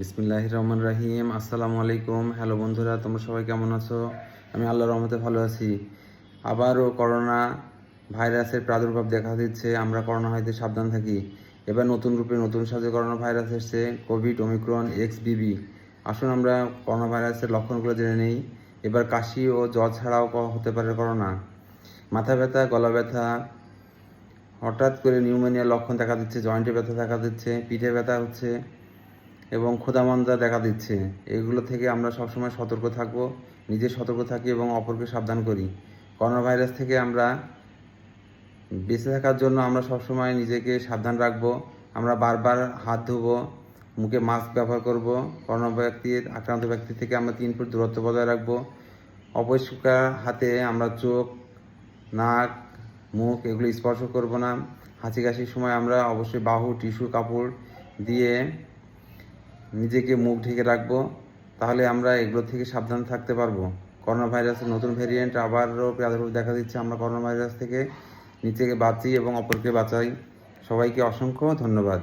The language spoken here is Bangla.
বিসমিল্লাহ রহমান রাহিম। আসসালামু আলাইকুম। হ্যালো বন্ধুরা, তোমরা সবাই কেমন আছো? আমি আল্লাহর রহমতে ভালো আছি। আবারও করোনা ভাইরাসের প্রাদুর্ভাব দেখা দিচ্ছে। আমরা করোনা হইতে সাবধান থাকি। এবার নতুন রূপে নতুন সাজে করোনা ভাইরাস এসছে, covid, omicron, X, B B. আসুন আমরা করোনা ভাইরাসের লক্ষণগুলো জেনে নেই। এবার কাশি ও জ্বর ছাড়াও হতে পারে করোনা। মাথা ব্যথা, গলা ব্যথা, হঠাৎ করে নিউমোনিয়ার লক্ষণ দেখা দিচ্ছে, জয়েন্টে ব্যথা দেখা দিচ্ছে, পিঠে ব্যথা হচ্ছে এবং ক্ষুধামন্দা দেখা দিচ্ছে। এগুলো থেকে আমরা সবসময় সতর্ক থাকব, নিজে সতর্ক থাকি এবং অপরকে সাবধান করি। করোনা ভাইরাস থেকে আমরা বেঁচে থাকার জন্য আমরা সবসময় নিজেকে সাবধান রাখব। আমরা বারবার হাত ধোবো, মুখে মাস্ক ব্যবহার করব। করোনা ব্যক্তির আক্রান্ত ব্যক্তি থেকে আমরা তিন ফুট দূরত্ব বজায় রাখব। অপরিষ্কার হাতে আমরা চোখ, নাক, মুখ এগুলো স্পর্শ করব না। হাঁচি কাশির সময় আমরা অবশ্যই বাহু, টিস্যু, কাপড় দিয়ে নিজেকে মুখ ঢেকে রাখব, তাহলে আমরা এগুলো থেকে সাবধান থাকতে পারব। করোনা ভাইরাসের নতুন ভ্যারিয়েন্ট আবারও প্রাদুর্ভাব দেখা দিচ্ছে। আমরা করোনা ভাইরাস থেকে নিজেকে বাঁচি এবং অপরকে বাঁচাই। সবাইকে অসংখ্য ধন্যবাদ।